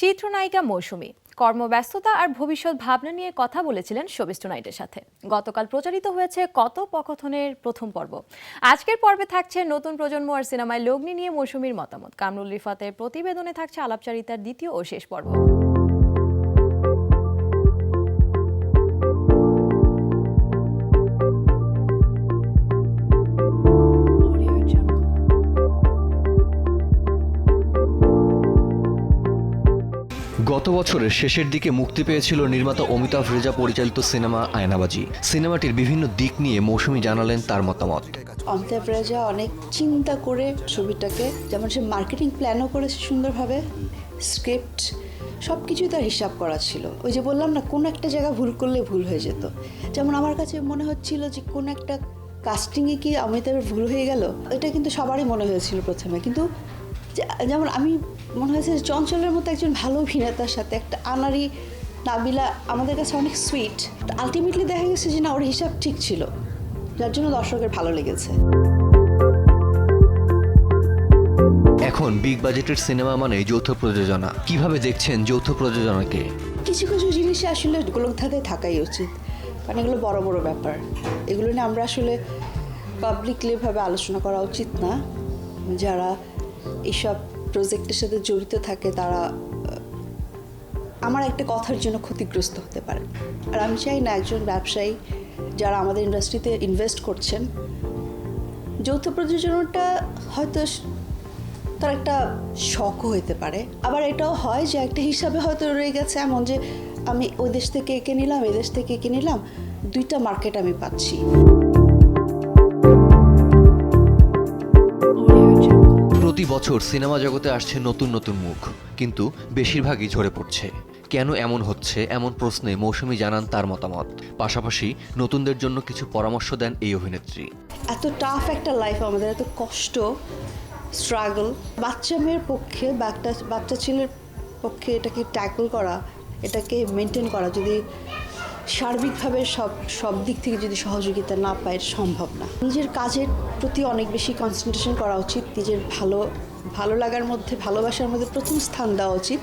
চিত্রনায়িকা মৌসুমী। কর্মব্যস্ততা আর ভবিষ্যৎ ভাবনা নিয়ে কথা বলেছিলেন শোবিস টুনাইটের সাথে। গতকাল প্রচারিত হয়েছে কত পকথনের প্রথম পর্ব। আজকের পর্বে থাকছে নতুন প্রজন্ম আর সিনেমায় লগ্নি নিয়ে মৌসুমীর মতামত। কামরুল রিফাতের প্রতিবেদনে থাকছে আলাপচারিতার দ্বিতীয় ও শেষ পর্ব। গত বছরের শেষের দিকে মুক্তি পেয়েছিল নির্মাতা অমিতাভ রেজা পরিচালিত সিনেমা আয়নাবাজি। সিনেমাটির বিভিন্ন দিক নিয়ে মৌসুমি জানালেন তার মতামত। অমিতাভ রাজা অনেক চিন্তা করে ছবিটাকে, যেমন সে মার্কেটিং প্ল্যানও করেছে সুন্দরভাবে, স্ক্রিপ্ট সব কিছুই তার হিসাব করা ছিল। ওই যে বললাম না, কোনো একটা জায়গা ভুল করলে ভুল হয়ে যেত। যেমন আমার কাছে মনে হচ্ছিল যে কোনো একটা কাস্টিংয়ে কি অমিতাভের ভুল হয়ে গেল? এটা কিন্তু সবারই মনে হয়েছিল প্রথমে। কিন্তু যেমন আমি মনে হয়েছে চঞ্চলের মতো একজন ভালো অভিনেতার সাথে একটা আনারি নাবিলা আমাদের কাছে অনেক সুইট আলটিমেটলি দেখা গেছে যে না ওর হিসাব ঠিক ছিল যার জন্য দর্শকের ভালো লেগেছে। এখন বিগ বাজেটের সিনেমা মানে যৌথ প্রযোজনা। কীভাবে দেখছেন যৌথ প্রযোজনাকে? কিছু কিছু জিনিসে আসলে গোলকধাঁধে থাকাই উচিত কারণ এগুলো বড় বড় ব্যাপার। এগুলো নিয়ে আমরা আসলে পাবলিকলি ভাবে আলোচনা করা উচিত না। যারা এইসব প্রজেক্টের সাথে জড়িত থাকে, তারা আমার একটা কথার জন্য ক্ষতিগ্রস্ত হতে পারে। আর আমি চাই না একজন ব্যবসায়ী যারা আমাদের ইন্ডাস্ট্রিতে ইনভেস্ট করছেন। যৌথ প্রযোজনাটা হয়তো তার একটা শখও হইতে পারে। আবার এটাও হয় যে একটা হিসাবে হয়তো রয়ে গেছে এমন যে, আমি ওই দেশ থেকে এঁকে নিলাম এদেশ থেকে এঁকে নিলাম, দুইটা মার্কেট আমি পাচ্ছি। প্রতি বছর সিনেমা জগতে আসছে নতুন নতুন মুখ, কিন্তু বেশিরভাগই ঝরে পড়ছে। কেন এমন হচ্ছে, এমন প্রশ্নে মৌসুমী জানান তার মতামত। পাশাপাশি নতুনদের জন্য কিছু পরামর্শ দেন এই অভিনেত্রী। এত টাফ একটা লাইফ আমাদের, এত কষ্ট স্ট্রাগল বাচ্চা মেয়ের পক্ষে বা একটা বাচ্চা ছেলের পক্ষে এটাকে ট্যাকল করা, এটাকে মেনটেন করা, যদি সার্বিকভাবে সব সব দিক থেকে যদি সহযোগিতা না পায় সম্ভব না। নিজের কাজের প্রতি অনেক বেশি কনসেন্ট্রেশন করা উচিত, নিজের ভালো ভালো লাগার মধ্যে, ভালোবাসার মধ্যে প্রথম স্থান দেওয়া উচিত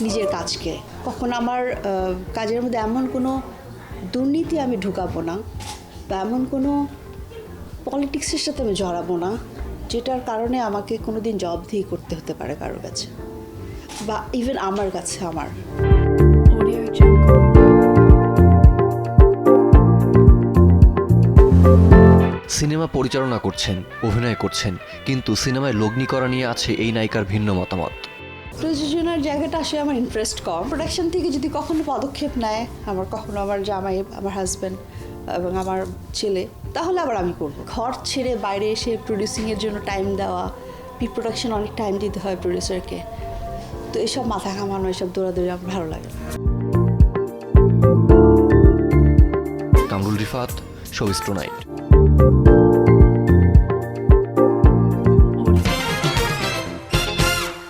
নিজের কাজকে। কখন আমার কাজের মধ্যে এমন কোনো দুর্নীতি আমি ঢুকাবো না বা এমন কোনো পলিটিক্সের সাথে আমি জড়াবো না, যেটার কারণে আমাকে কোনো দিন জবাবদিহি করতে হতে পারে কারোর কাছে বা ইভেন আমার কাছে আমার। সিনেমা পরিচালনা করছেন অভিনয় করছেন কিন্তু সিনেমায় লগ্নি করা নিয়ে আছে এই নায়িকার ভিন্ন মতামত। প্রযোজনার জায়গাটা আসলে আমার ইন্টারেস্ট কম। প্রোডাকশন থেকে যদি কখনো পদক্ষেপ নেয় আমার কখনো আমার জামাই আমার হাজব্যান্ড এবং আমার ছেলে তাহলে আবার আমি করব। ঘর ছেড়ে বাইরে এসে প্রডিউসিংয়ের জন্য টাইম দেওয়া প্রি প্রোডাকশন অনেক টাইম দিতে হয় প্রডিউসারকে তো এসব মাথা ঘামানো এসব দৌড়াদৌড়ি আমার ভালো লাগে। কামরুল রিফাত শোবিস্ট্রো নাইট Thank you.